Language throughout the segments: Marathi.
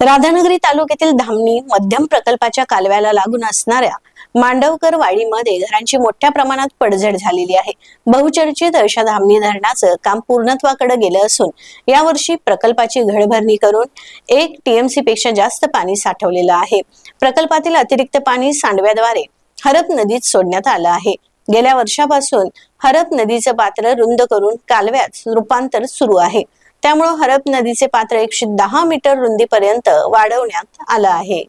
राधानगरी तालुक्यातील धामणी मध्यम प्रकल्पाच्या कालव्याला लागून असणाऱ्या मांडवकर वाडीमध्ये घरांची मोठ्या प्रमाणात पडझड झालेली आहे. बहुचर्चित अशा धामणी धरणाचं काम पूर्णत्वाकडे गेलं असून यावर्षी प्रकल्पाची घडभरणी करून एक टीएमसी पेक्षा जास्त पाणी साठवलेलं आहे. प्रकल्पातील अतिरिक्त पाणी सांडव्याद्वारे हरप नदीत सोडण्यात आलं आहे. गेल्या वर्षापासून हरप नदीचं पात्र रुंद करून कालव्यात रूपांतर सुरू आहे. त्यामुळे हरप नदीचे पात्र एकशे दहा मीटर रुंदीपर्यंत वाढवण्यात आलं आहे.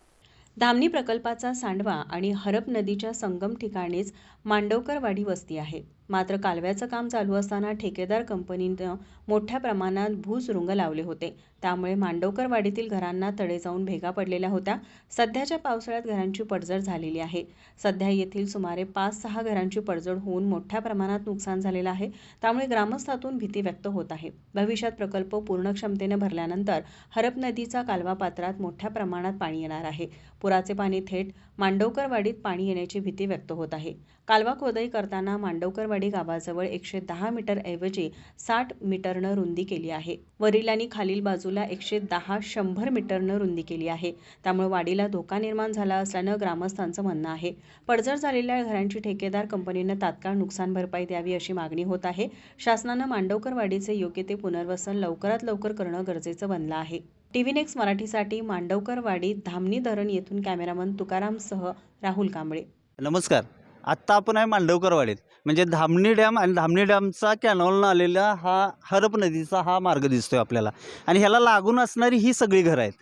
धामणी प्रकल्पाचा सांडवा आणि हरप नदीच्या संगम ठिकाणीच मांडवकरवाडी वस्ती आहे. मात्र कालव्याचं काम चालू असताना ठेकेदार कंपनीनं मोठ्या प्रमाणात भूसुरुंग लावले होते. त्यामुळे मांडवकरवाडीतील घरांना तडे जाऊन भेगा पडलेल्या होत्या. सध्याच्या पावसाळ्यात घरांची पडझड झालेली आहे. सध्या येथील सुमारे पाच सहा घरांची पडझड होऊन मोठ्या प्रमाणात नुकसान झालेलं आहे. त्यामुळे ग्रामस्थातून भीती व्यक्त होत आहे. भविष्यात प्रकल्प पूर्ण क्षमतेने भरल्यानंतर हरप नदीचा कालवा पात्रात मोठ्या प्रमाणात पाणी येणार आहे. पुराचे पाणी थेट मांडवकरवाडीत पाणी येण्याची भीती व्यक्त होत आहे. कालवा खोदाई करताना मांडवकरवाडी गावाजवळ एकशे दहा मीटर ऐवजी साठ मीटरनं रुंदी केली आहे. वरील आणि खालील बाजूला एकशे दहा शंभर मीटरनं रुंदी केली आहे. त्यामुळे वाडीला धोका निर्माण झाला असल्यानं ग्रामस्थांचं म्हणणं आहे. पडझड झालेल्या घरांची ठेकेदार कंपनीनं तात्काळ नुकसान भरपाई द्यावी अशी मागणी होत आहे. शासनानं मांडवकरवाडीचे योग्य ते पुनर्वसन लवकरात लवकर करणं गरजेचं बनलं आहे. टीव्ही नेक्स्ट मराठीसाठी मांडवकरवाडी धामणी धरण येथून कॅमेरामन तुकारामसह राहुल कांबळे. नमस्कार. आत्ता आपण आहे मांडवकरवाडीत. म्हणजे धामणी डॅम आणि धामणी डॅमचा कॅनॉलनं आलेला हा हरप नदीचा हा मार्ग दिसतो आहे आपल्याला. आणि ह्याला लागून असणारी ही सगळी घरं आहेत.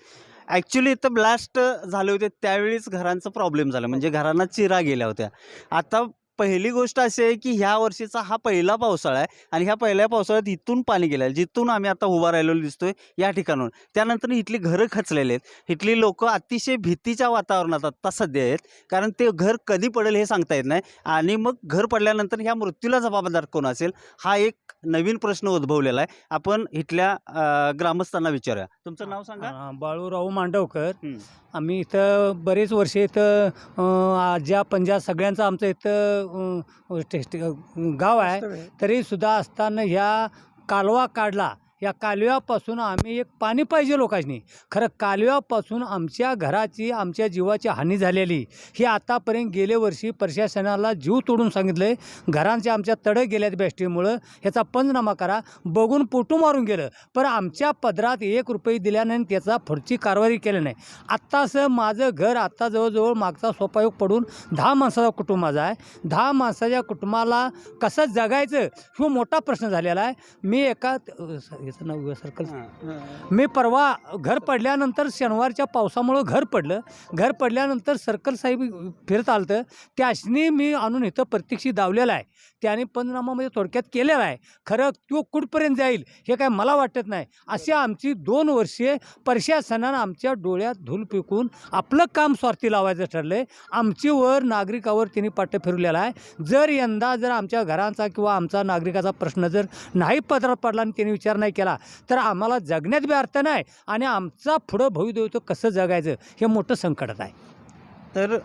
ॲक्च्युली इथं ब्लास्ट झाले होते त्यावेळीच घरांचा प्रॉब्लेम झाला. म्हणजे घरांना चिरा गेल्या होत्या. आता पहिली गोष्ट अशी आहे की ह्या वर्षीचा हा पहिला पावसाळा आहे आणि ह्या पहिल्या पावसाळ्यात इथून पाणी गेलं आहे. जिथून आम्ही आता उभा राहिलेलो दिसतोय या ठिकाणून त्यानंतर इथली घरं खचलेली आहेत. इथली लोक अतिशय भीतीच्या वातावरणात आत्ता सध्या आहेत. कारण ते घर कधी पडेल हे सांगता येत नाही. आणि मग घर पडल्यानंतर ह्या मृत्यूला जबाबदार कोण असेल? हा एक नवीन प्रश्न उद्भवलेला आहे. आपण इथल्या ग्रामस्थांना विचारूया. तुमचं नाव सांगा? बाळूराव मांडवकर. आम्ही इथं बरेच वर्ष इथं आज्या पंजा सगळ्यांचं आमचं इथं गाव आहे. तरीसुद्धा असताना ह्या कालवा काढला या कालव्यापासून आम्ही एक पाणी पाहिजे लोकांनी. खरं कालव्यापासून आमच्या घराची आमच्या जीवाची हानी झालेली. ही आतापर्यंत गेले वर्षी प्रशासनाला जीव तोडून सांगितलं आहे घरांच्या आमच्या तडे गेल्यात बेस्टीमुळं. ह्याचा पंचनामा करा. बघून पोटू मारून गेलं. पण आमच्या पदरात एक रुपये दिल्याने त्याचा पुढची कारवाई केली नाही. आत्ताचं माझं घर आत्ता जवळजवळ मागचा सोपायोग पडून दहा माणसाचा कुटुंब माझा आहे. दहा माणसाच्या कुटुंबाला कसं जगायचं? हा मोठा प्रश्न झालेला आहे. मी एका याचं नाव सर्कल मी परवा घर पडल्यानंतर शनिवारच्या पावसामुळं घर पडलं. घर पडल्यानंतर सर्कल साहेब फिरत आलतं. त्यासनी मी आणून इथं प्रत्यक्षी दावलेला आहे. त्याने पंचनामामध्ये थोडक्यात केलेला आहे. खरं तो कुठपर्यंत जाईल हे काय मला वाटत नाही. अशी आमची दोन वर्षे प्रशासनानं आमच्या डोळ्यात धूल पिकून आपलं काम स्वार्थी लावायचं ठरलं आहे आमचीवर नागरिकावर त्यांनी पाट्य फिरवलेला आहे. जर यंदा जर आमच्या घरांचा किंवा आमचा नागरिकाचा प्रश्न जर नाही पदरात पडला आणि त्यांनी विचार नाही केला. तर आम्हाला जगण्यात बी अर्थ नाही आणि आमचा पुढं भवितव्य कसं जगायचं हे मोठं संकटात आहे. तर